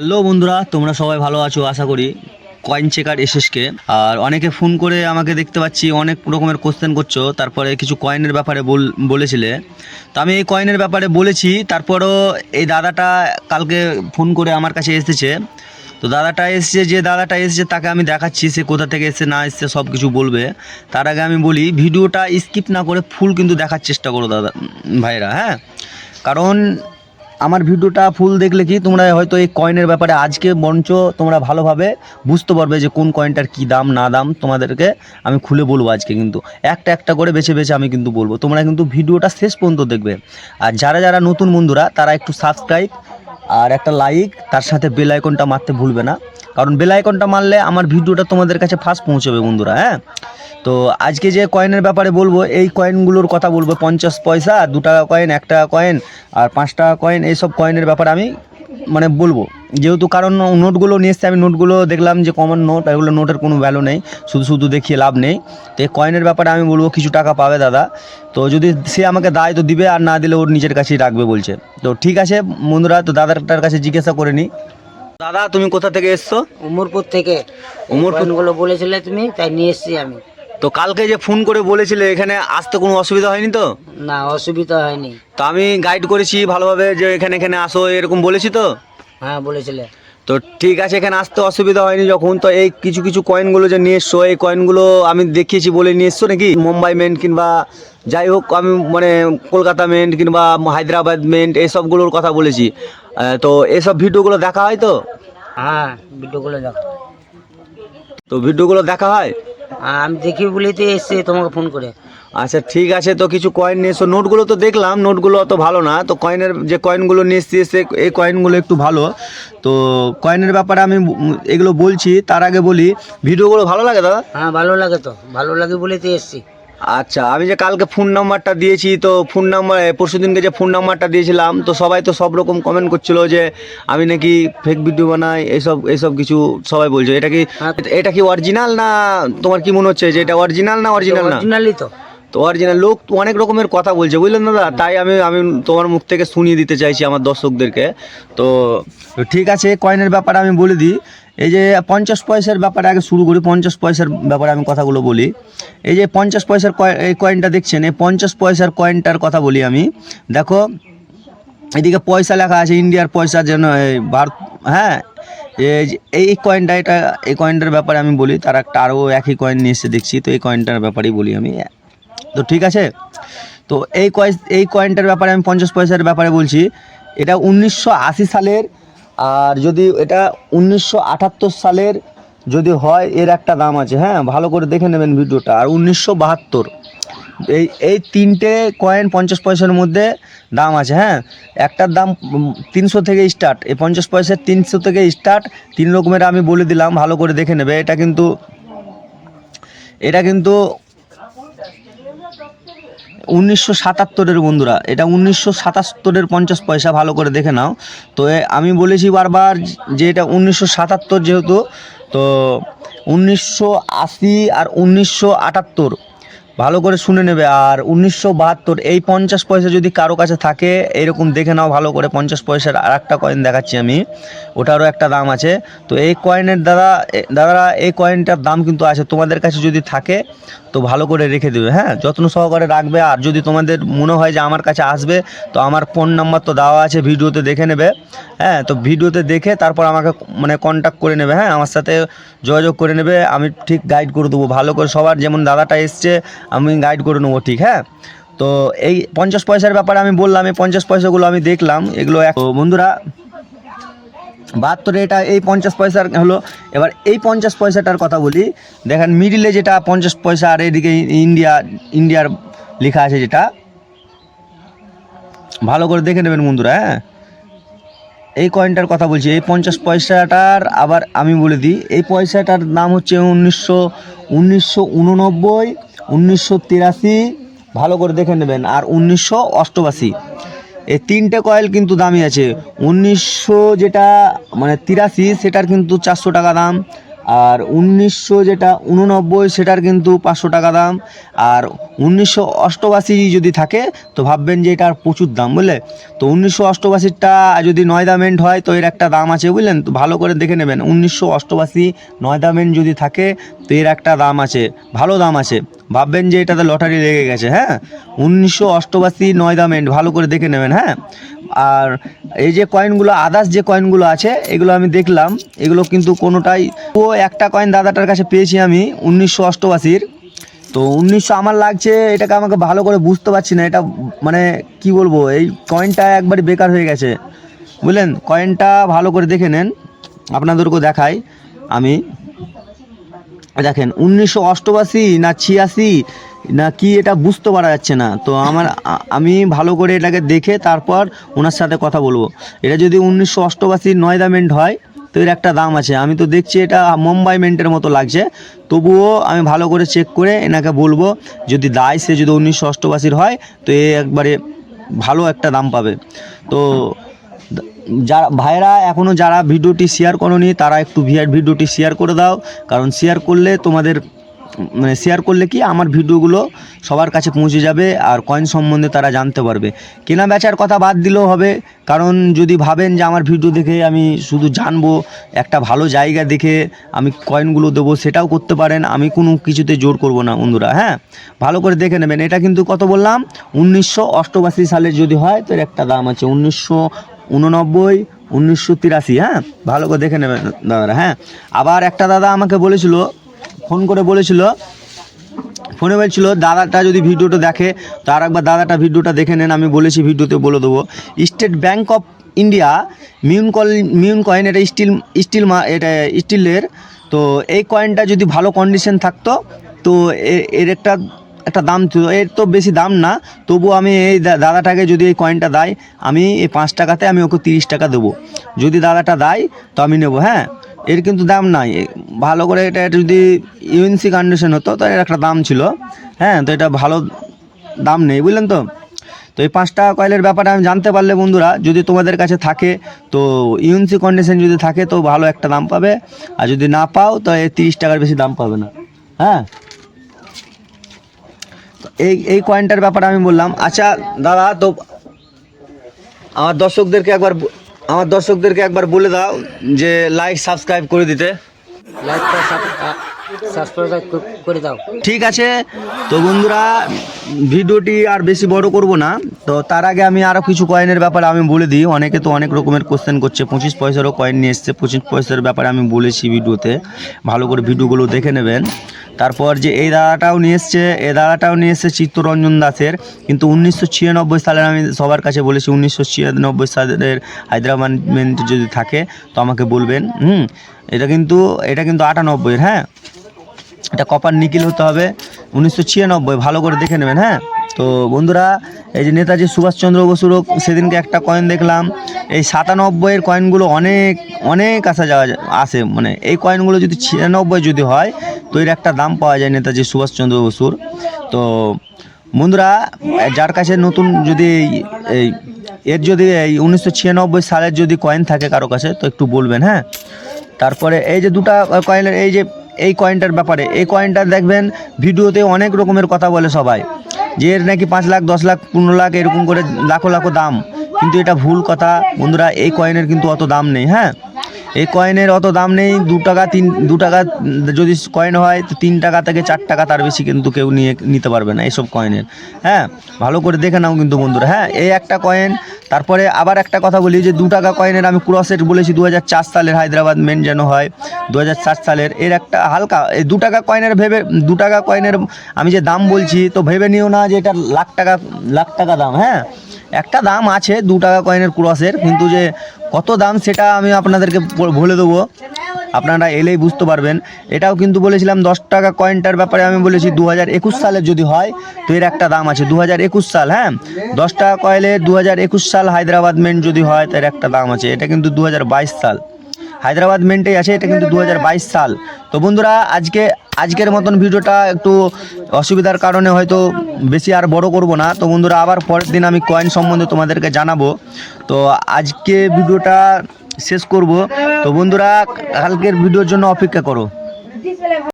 Hello বন্ধুরা, তোমরা সবাই ভালো আছো, আশা করি কয়েন চেকার এসএসকে আর অনেকে ফোন করে আমাকে দেখতে পাচ্ছি, অনেক রকমের কোশ্চেন করছ, তারপরে কিছু কয়েনের ব্যাপারে বল, বলেছিলে। তো আমি এই কয়েনের ব্যাপারে বলেছি, তারপরও এই দাদাটা কালকে ফোন করে আমার কাছে এসেছে। তো দাদাটা এসছে, যে দাদাটা এসছে, তাকে আমি দেখাচ্ছি, সে কোথা থেকে এসছে, না এসছে সব কিছু বলবে। তার আগে আমি বলি, ভিডিওটা স্কিপ না করে ফুল কিন্তু দেখার চেষ্টা করো দাদা, ভাইরা হ্যাঁ? কারণ আমার ভিডিওটা ফুল দেখলে কি তোমরা হয়তো এই কয়েনের ব্যাপারে আজকে মঞ্চ তোমরা ভালোভাবে বুঝতে পারবে যে কোন কয়েনটার কি দাম, না দাম তোমাদেরকে আমি খুলে বলব আজকে কিন্তু। একটা একটা করে বেছে বেছে আমি কিন্তু বলব। তোমরা কিন্তু ভিডিওটা শেষ পর্যন্ত দেখবে। আর যারা যারা নতুন বন্ধুরা, তারা একটু সাবস্ক্রাইব আর একটা লাইক তার সাথে বেল আইকনটা মারতে ভুলবে না। কারণ বেল আইকনটা মারলে আমার ভিডিওটা তোমাদের কাছে ফার্স্ট পৌঁছবে বন্ধুরা হ্যাঁ? তো আজকে যে কয়েনের ব্যাপারে বলব, এই কয়েনগুলোর কথা বলব, পঞ্চাশ পয়সা, দু টাকা কয়েন এক টাকা কয়েন আর পাঁচ টাকা কয়েন এইসব কয়েনের ব্যাপারে আমি মানে বলব যেহেতু কারণ নোটগুলো নিয়ে এসছে আমি নোটগুলো দেখলাম যে কমন নোট এগুলো নোটের কোনো ভ্যালু নেই শুধু শুধু দেখিয়ে লাভ নেই। তো এই কয়েনের ব্যাপারে আমি বলব কিছু টাকা পাবে দাদা। তো যদি সে আমাকে দেয় তো দিবে আর না দিলে ওর নিজের কাছেই রাখবে বলছে। তো ঠিক আছে বন্ধুরা তো দাদাটার কাছে জিজ্ঞাসা করে নিই দাদা তুমি কোথা থেকে এসছো? উমরপুর থেকে। উমরপুর বলেছিলে তুমি তাই নিয়ে এসছি আমি। তো কালকে যে ফোন করে বলেছিলে এখানে আসতে কোনো অসুবিধা হয়নি তো? না অসুবিধা হয়নি। তো আমি গাইড করেছি ভালোভাবে যে এখানে এখানে আসো এরকম বলেছি তো? হ্যাঁ বলেছিলে। তো ঠিক আছে এখানে আসতে অসুবিধা হয়নি যখন তো এই কিছু কিছু কয়েনগুলো যে নিয়ে এসছো এই কয়েনগুলো আমি দেখিয়েছি বলে নিয়ে এসছো নাকি? মুম্বাই মেন্ট কিংবা যাই হোক আমি মানে কলকাতা মেন্ট কিংবা হায়দ্রাবাদ মেন্ট এইসবগুলোর কথা বলেছি। তো এইসব ভিডিওগুলো দেখা হয় তো? হ্যাঁ ভিডিওগুলো দেখো। তো ভিডিওগুলো দেখা হ্যাঁ, আমি দেখি বলেই তো এসছে তোমাকে ফোন করে। আচ্ছা ঠিক আছে তো কিছু কয়েন নিয়ে এসো। নোটগুলো তো দেখলাম নোটগুলো অত ভালো না। তো কয়েনের যে কয়েনগুলো নিয়ে এসছি এসে এই কয়েনগুলো একটু ভালো। তো কয়েনের ব্যাপারে আমি এগুলো বলছি তার আগে বলি ভিডিওগুলো ভালো লাগে দাদা? হ্যাঁ ভালো লাগে তো। ভালো লাগে বলেই তো এসছি। আচ্ছা আমি যে কালকে ফোন নাম্বারটা দিয়েছি তো ফোন নাম্বার পরশু দিনকে যে ফোন নাম্বারটা দিয়েছিলাম তো সবাই তো সব রকম কমেন্ট করছিল যে আমি নাকি ফেক ভিডিও বানাই এইসব এইসব কিছু সবাই বলছে এটা কি হ্যাঁ। এটা কি অরিজিনাল না তোমার কি মনে হচ্ছে যে এটা অরিজিনাল না অরিজিনাল না? অরিজিনালই তো। তো অরিজিনাল লোক তো অনেক রকমের কথা বলছে বুঝলেন দাদা? তাই আমি আমি তোমার মুখ থেকে শুনিয়ে দিতে চাইছি আমার দর্শকদেরকে। তো ঠিক আছে কয়েনের ব্যাপারে আমি বলে দিই। এই যে পঞ্চাশ পয়সার ব্যাপারে আগে শুরু করি পঞ্চাশ পয়সার ব্যাপারে আমি কথাগুলো বলি। এই যে পঞ্চাশ পয়সার এই কয়েনটা দেখছেন এই পঞ্চাশ পয়সার কয়েনটার কথা বলি আমি। দেখো এদিকে পয়সা লেখা আছে ইন্ডিয়ার পয়সা যেন এই ভারত হ্যাঁ এই যে- এই কয়েনটা এটা এই কয়েনটার ব্যাপারে আমি বলি তার একটা আরও একই কয়েন নিয়ে এসে দেখছি তো এই কয়েনটার ব্যাপারেই বলি আমি। তো ঠিক আছে? তো এই কয়েন এই কয়েনটার ব্যাপারে আমি পঞ্চাশ পয়সার ব্যাপারে বলছি, এটা উনিশশো আশি সালের, আর যদি এটা উনিশশো আটাত্তর সালের যদি হয়, এর একটা দাম আছে হ্যাঁ? ভালো করে দেখে নেবেন ভিডিওটা। আর উনিশশো বাহাত্তর, এই এই তিনটে কয়েন পঞ্চাশ পয়সার মধ্যে দাম আছে হ্যাঁ? একটার দাম তিনশো থেকে স্টার্ট এই পঞ্চাশ পয়সার তিনশো থেকে স্টার্ট তিন রকমের আমি বলে দিলাম, ভালো করে দেখে নেবে। এটা কিন্তু এটা কিন্তু উনিশশো সাতাত্তরের বন্ধুরা, এটা উনিশশো সাতাত্তরের পঞ্চাশ পয়সা ভালো করে দেখে নাও। তো আমি বলেছি বারবার যে এটা উনিশশো সাতাত্তর যেহেতু, তো উনিশশো আশি আর উনিশশো আটাত্তর ভালো করে শুনে নেবে। আর উনিশশো বাহাত্তর, এই পঞ্চাশ পয়সা যদি কারও কাছে থাকে, এরকম দেখে নাও ভালো করে পঞ্চাশ পয়সার আর একটা কয়েন দেখাচ্ছি আমি। ওটারও একটা দাম আছে। তো এই কয়েনের দাদা দাদারা, এই কয়েনটার দাম কিন্তু আছে। তোমাদের কাছে যদি থাকে, তো ভালো করে রেখে দেবে হ্যাঁ? যত্ন সহকারে রাখবে। আর যদি তোমাদের মনে হয় যে আমার কাছে আসবে, তো আমার ফোন নাম্বার তো দেওয়া আছে, ভিডিওতে দেখে নেবে। হ্যাঁ তো ভিডিওতে দেখে তারপর আমাকে মানে কন্ট্যাক্ট করে নেবে হ্যাঁ? আমার সাথে যোগাযোগ করে নেবে। আমি ঠিক গাইড করে দেবো। ভালো করে সবার, যেমন দাদাটা এসছে আমি গাইড করে নেব, ঠিক হ্যাঁ? তো এই পঞ্চাশ পয়সার ব্যাপারে আমি বললাম, এই পঞ্চাশ পয়সাগুলো আমি দেখলাম, এগুলো এক বন্ধুরা, বাহাত্তরে এটা এই পঞ্চাশ পয়সার হলো, এবার এই পঞ্চাশ পয়সাটার কথা বলি, দেখেন মিডিলে যেটা পঞ্চাশ পয়সা আর এদিকে ইন্ডিয়া ইন্ডিয়ার লেখা আছে যেটা, ভালো করে দেখে নেবেন বন্ধুরা হ্যাঁ? এই কয়েনটার কথা বলছি, এই পঞ্চাশ পয়সাটার আবার আমি বলে দিই, এই পয়সাটার নাম হচ্ছে উনিশশো উনিশশো উননব্বই উনিশশো তিরাশি, ভালো করে দেখে নেবেন, আর উনিশশো অষ্টআশি। এই তিনটে কয়েল কিন্তু দামি আছে। উনিশশো যেটা মানে তিরাশি, সেটার কিন্তু চারশো টাকা দাম। আর উনিশশো যেটা, উননব্বই, সেটার কিন্তু পাঁচশো টাকা দাম। আর উনিশশো অষ্টআশি যদি থাকে, তো ভাববেন যে এটার প্রচুর দাম, বুঝলে? তো উনিশশো অষ্টআশিটা যদি নয়দামেন্ট হয়, তো এর একটা দাম আছে, বুঝলেন? তো ভালো করে দেখে নেবেন। উনিশশো অষ্টআশি নয়দামেন্ট যদি থাকে, তো এর একটা দাম আছে, ভালো দাম আছে। ভাববেন যে এটাতে লটারি লেগে গেছে হ্যাঁ? উনিশশো অষ্টআশি নয়দামেন্ট ভালো করে দেখে নেবেন হ্যাঁ? আর এই যে কয়েনগুলো আদার্স যে কয়েনগুলো আছে, এগুলো আমি দেখলাম, এগুলো কিন্তু কোনোটাই ও একটা কয়েন দাদাটার কাছে পেয়েছি আমি, উনিশশো অষ্টআশির। তো উনিশশো আমার লাগছে, এটাকে আমাকে ভালো করে বুঝতে পারছি না, এটা মানে কি বলব, এই কয়েনটা একবারে বেকার হয়ে গেছে। বুঝলেন? কয়েনটা ভালো করে দেখে নেন, আপনাদেরকেও দেখাই আমি। দেখেন, উনিশশো অষ্টআশি না ছিয়াশি না কি এটা বুঝতে পারা যাচ্ছে না? তো আমার আমি ভালো করে এটাকে দেখে তারপর ওনার সাথে কথা বলব। এটা যদি উনিশশো অষ্টআশি নয়দা মেন্ট হয়, তো এর একটা দাম আছে। আমি তো দেখছি এটা মুম্বাই মেন্টের মতো লাগছে। তবুও আমি ভালো করে চেক করে এনাকে বলব, যদি দায় সে যদি উনিশশো অষ্টআশির হয়, তো এ একবারে ভালো একটা দাম পাবে। তো যারা ভাইরা এখনও যারা ভিডিওটি শেয়ার করনি, তারা একটু ভিডিওটি শেয়ার করে দাও। কারণ শেয়ার করলে তোমাদের মানে শেয়ার করলে কি আমার ভিডিওগুলো সবার কাছে পৌঁছে যাবে আর কয়েন সম্বন্ধে তারা জানতে পারবে। কেনা বেচার কথা বাদ দিলেও হবে, কারণ যদি ভাবেন যে আমার ভিডিও দেখে আমি শুধু জানব, একটা ভালো জায়গা দেখে আমি কয়েনগুলো দেবো, সেটাও করতে পারেন, আমি কোনো কিছুতে জোর করব না বন্ধুরা হ্যাঁ? ভালো করে দেখে নেবেন, এটা কিন্তু কত বললাম? উনিশশো অষ্টআশি সালের যদি হয় তো একটা দাম আছে উনিশশো উননব্বই, উনিশশো তিরাশি হ্যাঁ? ভালো করে দেখে নেবেন দাদারা হ্যাঁ? আবার একটা দাদা আমাকে বলেছিল ফোন করে বলেছিল, ফোনে বলছিল, দাদাটা যদি ভিডিওটা দেখে তার একবার দাদাটা ভিডিওটা দেখে নেন, আমি বলেছি ভিডিওতে বলে দেবো। স্টেট ব্যাঙ্ক অফ ইন্ডিয়া, মিউন কল, মিউন কয়েন, এটা স্টিল স্টিল মা, এটা স্টিলের, তো এই কয়েনটা যদি ভালো কন্ডিশন থাকতো, তো এর একটা একটা দাম ছিল। এর তো বেশি দাম না, তবু আমি এই দাদাটাকে যদি এই কয়েনটা দেয়, আমি এই পাঁচ টাকাতে আমি ওকে তিরিশ টাকা দেবো। যদি দাদাটা দেয়, তো আমি নেব হ্যাঁ? এর কিন্তু দাম নাই। ভালো করে এটা যদি ইউএনসি কন্ডিশন হতো তো এর একটা দাম ছিল। হ্যাঁ তো এটা ভালো দাম নেই, বুঝলেন তো? তো এই পাঁচ টাকা কয়েলের ব্যাপারে আমি জানতে পারলে বন্ধুরা, যদি তোমাদের কাছে থাকে, তো ইউএনসি কন্ডিশন যদি থাকে, তো ভালো একটা দাম পাবে। আর যদি না পাও, তো এই তিরিশ টাকার বেশি দাম পাবে না। হ্যাঁ? এই এই কয়েনটার ব্যাপারে আমি বললাম। আচ্ছা দাদা, তো আমার দর্শকদেরকে একবার আমার দর্শকদেরকে একবার বলে দাও যে লাইক সাবস্ক্রাইব করে দিতে। লাইকটা ঠিক আছে, তো বন্ধুরা, ভিডিওটি আর বেশি বড় করব না। তো তার আগে আমি আরও কিছু কয়েনের ব্যাপারে আমি বলে দিই। অনেকে তো অনেক রকমের কোশ্চেন করছে, পঁচিশ পয়সারও কয়েন নিয়ে এসছে, পঁচিশ পয়সার ব্যাপারে আমি বলেছি ভিডিওতে। ভালো করে ভিডিওগুলো দেখে নেবেন। তারপর যে এই দাদাটাও নিয়ে এসছে, এই দাদাটাও নিয়ে এসছে চিত্তরঞ্জন দাসের। কিন্তু উনিশশো ছিয়ানব্বই সালের আমি সবার কাছে বলেছি, উনিশশো ছিয়ানব্বই সালের হায়দ্রাবাদ যদি থাকে, তো আমাকে বলবেন। হুম, এটা কিন্তু এটা কিন্তু আটানব্বইয়ের হ্যাঁ? এটা কপার নিকিল হতে হবে। উনিশশো ছিয়ানব্বই, ভালো করে দেখে নেবেন হ্যাঁ? তো বন্ধুরা, এই যে নেতাজি সুভাষচন্দ্র বসুরও সেদিনকে একটা কয়েন দেখলাম। এই সাতানব্বইয়ের কয়েনগুলো অনেক অনেক আসা যাওয়া আসে। মানে এই কয়েনগুলো যদি ছিয়ানব্বই যদি হয়, তো এর একটা দাম পাওয়া যায় নেতাজি সুভাষচন্দ্র বসুর। তো বন্ধুরা, যার কাছে নতুন যদি এই- এই, এর যদি এই উনিশশো ছিয়ানব্বই সালের যদি কয়েন থাকে কারও কাছে, তো একটু বলবেন হ্যাঁ? তারপরে এই যে দুটা কয়েনের এই যে এই কয়েনটার ব্যাপারে। এই কয়েনটা দেখবেন, ভিডিওতে অনেক রকমের কথা বলে সবাই, যে এর নাকি পাঁচ লাখ, দশ লাখ, পনেরো লাখ এরকম করে লাখো লাখো দাম। কিন্তু এটা ভুল কথা, বন্ধুরা, এই কয়েনের কিন্তু অত দাম নেই হ্যাঁ? এই কয়েনের অত দাম নেই, দু টাকা, তিন, দু টাকা যদি কয়েন হয়, তো তিন টাকা থেকে চার টাকা তার বেশি কিন্তু কেউ নিয়ে, নিতে পারবে না এইসব কয়েনের হ্যাঁ? ভালো করে দেখে নাও কিন্তু বন্ধুরা হ্যাঁ? এই একটা কয়েন তারপরে আবার একটা কথা বলি যে দু টাকা কয়েনের আমি ক্রসেট বলেছি দু হাজার চার সালের হায়দ্রাবাদ মেন যেন হয় দু হাজার চার সালের। এর একটা হালকা, এই দু টাকা কয়েনের ভেবে, দু টাকা কয়েনের আমি যে দাম বলছি, তো ভেবে নিও না যে এটা লাখ টাকা লাখ টাকা দাম হ্যাঁ? একটা দাম আছে দু টাকা কয়েনের ক্রসের কিন্তু যে কত দাম সেটা আমি আপনাদেরকে বলে দেবো। আপনারা এলেই বুঝতে পারবেন। এটাও কিন্তু বলেছিলাম দশ টাকা কয়েনটার ব্যাপারে আমি বলেছি দু হাজার একুশ সালের যদি হয়, তো এর একটা দাম আছে দু হাজার একুশ সাল হ্যাঁ? দশ টাকা কয়েলে দু হাজার একুশ সাল হায়দ্রাবাদ মেন্ট যদি হয় তার একটা দাম আছে, এটা কিন্তু দু হাজার বাইশ সাল। হায়দ্রাবাদ মেন্টেই আছে, এটা কিন্তু দু হাজার বাইশ সাল। তো বন্ধুরা, আজকে, আজকের মতন ভিডিওটা একটু অসুবিধার কারণে হয়তো বেশি আর বড় করব না। তো বন্ধুরা, আবার পরের দিন আমি কয়েন সম্বন্ধে তোমাদেরকে জানাব। তো আজকে ভিডিওটা শেষ করব। তো বন্ধুরা কালকের ভিডিওর জন্য অপেক্ষা করো।